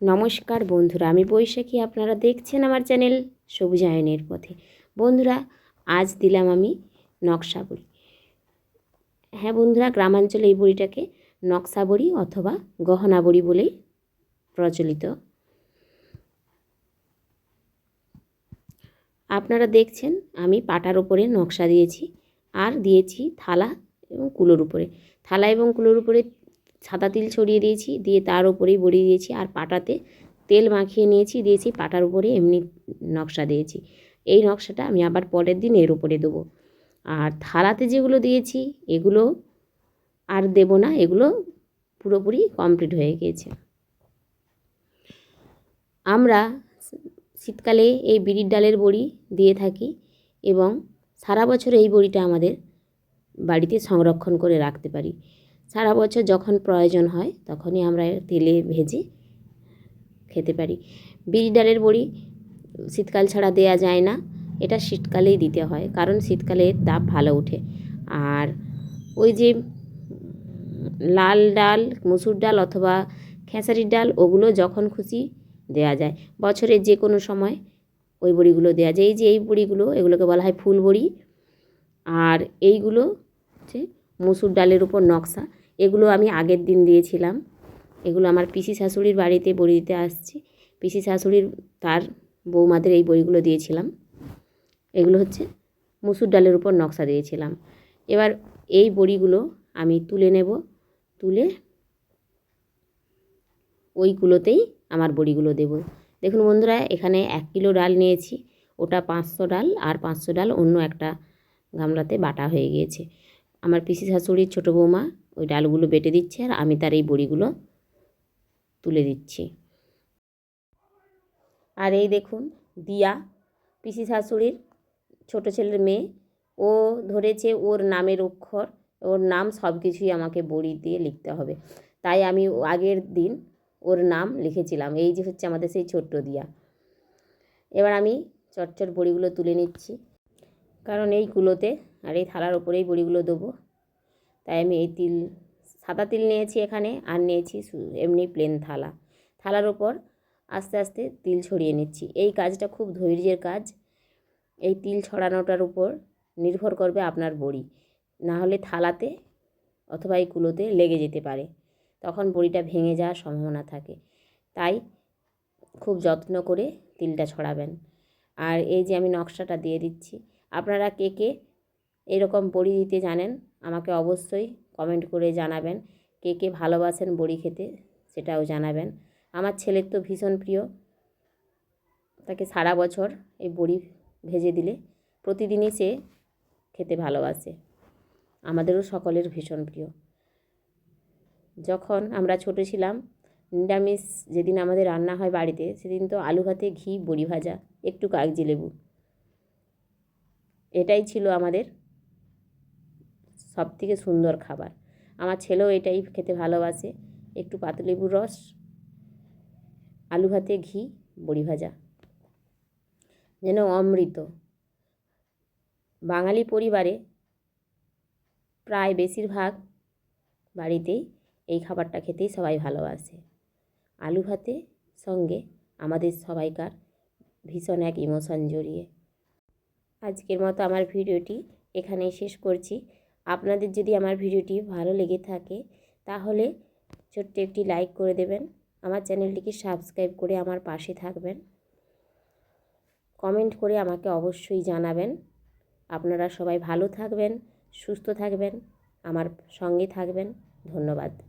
নমস্কার বন্ধুরা, আমি বৈশাখী, আপনারা দেখছেন আমার চ্যানেল সবুজায়নের পথে। বন্ধুরা, আজ দিলাম আমি নকশা বড়ি। হ্যাঁ বন্ধুরা, গ্রামাঞ্চলে এই বড়িটাকে নকশা বড়ি অথবা গহনা বড়ি বলেই প্রচলিত। আপনারা দেখছেন, আমি পাটার ওপরে নকশা দিয়েছি, আর দিয়েছি থালা এবং কুলোর উপরে। থালা এবং কুলোর উপরে সাদা তিল ছড়িয়ে দিয়েছি, দিয়ে তার উপরেই বড়িয়ে দিয়েছি আর পাটাতে তেল মাখিয়ে নিয়েছি, দিয়েছি পাটার উপরে এমনি নকশা দিয়েছি। এই নকশাটা আমি আবার পরের দিন এর উপরে দেবো। আর থালাতে যেগুলো দিয়েছি, এগুলো আর দেব না, এগুলো পুরোপুরি কমপ্লিট হয়ে গিয়েছে। আমরা শীতকালে এই বিড়ির ডালের বড়ি দিয়ে থাকি এবং সারা বছর এই বড়িটা আমাদের বাড়িতে সংরক্ষণ করে রাখতে পারি। সারা বছর যখন প্রয়োজন হয়, তখনই আমরা তেলে ভেজে খেতে পারি। বিড়ি ডালের বড়ি শীতকাল ছাড়া দেয়া যায় না, এটা শীতকালেই দিতে হয়, কারণ শীতকালে তাপ ভালো ওঠে। আর ওই যে লাল ডাল, মুসুর ডাল অথবা খেসারির ডাল, ওগুলো যখন খুশি দেয়া যায়। বছরের যে কোনো সময় ওই বড়িগুলো দেওয়া যায়। এই যে এই বড়িগুলো, এগুলোকে বলা হয় ফুল বড়ি। আর এইগুলো হচ্ছে মুসুর ডালের উপর নকশা। এগুলো আমি আগের দিন দিয়েছিলাম। এগুলো আমার পিসি শাশুড়ির বাড়িতে বড়ি দিতে আসছি। পিসি শাশুড়ির, তার বৌমাদের এই বড়িগুলো দিয়েছিলাম। এগুলো হচ্ছে মুসুর ডালের উপর নকশা দিয়েছিলাম। এবার এই বড়িগুলো আমি তুলে নেব। তুলে ওইগুলোতেই আমার বড়িগুলো দেব। দেখুন বন্ধুরা, এখানে এক কিলো ডাল নিয়েছি। ওটা পাঁচশো ডাল আর পাঁচশো ডাল অন্য একটা গামলাতে বাটা হয়ে গিয়েছে। আমার পিসি শাশুড়ির ছোটো বৌমা ওই ডালগুলো বেটে দিচ্ছে আর আমি তার এই বড়িগুলো তুলে দিচ্ছি। আর এই দেখুন, দিয়া, পিসি শাশুড়ির ছোটো ছেলের মেয়ে, ও ধরেছে ওর নামের অক্ষর, ওর নাম সব কিছুই আমাকে বড়ি দিয়ে লিখতে হবে। তাই আমি আগের দিন ওর নাম লিখেছিলাম, এই যে হচ্ছে আমাদের সেই ছোট্ট দিয়া। এবার আমি চটচট বড়িগুলো তুলে নিচ্ছি, কারণ এই কুলোতে আর এই থালার ওপরেই বড়িগুলো দেবো। তাই আমি এই তিল, সাদা তিল নিয়েছি এখানে আর নিয়েছি এমনি প্লেন থালা। থালার ওপর আস্তে আস্তে তিল ছড়িয়ে নিচ্ছি। এই কাজটা খুব ধৈর্যের কাজ। এই তিল ছড়ানোটার উপর নির্ভর করবে আপনার বড়ি। না হলে থালাতে অথবা এই কুলোতে লেগে যেতে পারে। তখন বড়িটা ভেঙে যাওয়ার সম্ভাবনা থাকে। তাই খুব যত্ন করে তিলটা ছড়াবেন। আর এই যে আমি নকশাটা দিয়ে দিচ্ছি, আপনারা কে কে এরকম বড়ি দিতে জানেন, আমাকে অবশ্যই কমেন্ট করে জানাবেন, কে কে ভালোবাসেন বড়ি খেতে সেটাও জানাবেন। আমার ছেলের তো ভীষণ প্রিয়, তাকে সারা বছর এই বড়ি ভেজে দিলে প্রতিদিনই সে খেতে ভালোবাসে, আমাদেরও সকলের ভীষণ প্রিয়। যখন আমরা ছোটো ছিলাম, নিরামিষ যেদিন আমাদের রান্না হয় বাড়িতে, সেদিন তো আলু ভাতে ঘি, বড়ি ভাজা, একটু কাগজি লেবু, এটাই ছিল আমাদের সব থেকে সুন্দর খাবার। আমার ছেলেও এটাই খেতে ভালোবাসে। একটু পাতলেবুর রস, আলু ভাতে ঘি, বড়ি ভাজা। যেন অমৃত। বাঙালি পরিবারে প্রায় বেশিরভাগ বাড়িতেই এই খাবারটা খেতেই সবাই ভালোবাসে। আলু ভাতে সঙ্গে আমাদের সবাইকার ভীষণ এক ইমোশন জড়িয়ে। আজকের মতো আমার ভিডিওটি এখানেই শেষ করছি। আপনাদের যদি আমার ভিডিওটি ভালো লেগে থাকে, তাহলে ছোট্ট একটি লাইক করে দেবেন। আমার চ্যানেলটিকে সাবস্ক্রাইব করে আমার পাশে থাকবেন। কমেন্ট করে আমাকে অবশ্যই জানাবেন। আপনারা সবাই ভালো থাকবেন, সুস্থ থাকবেন, আমার সঙ্গে থাকবেন। ধন্যবাদ।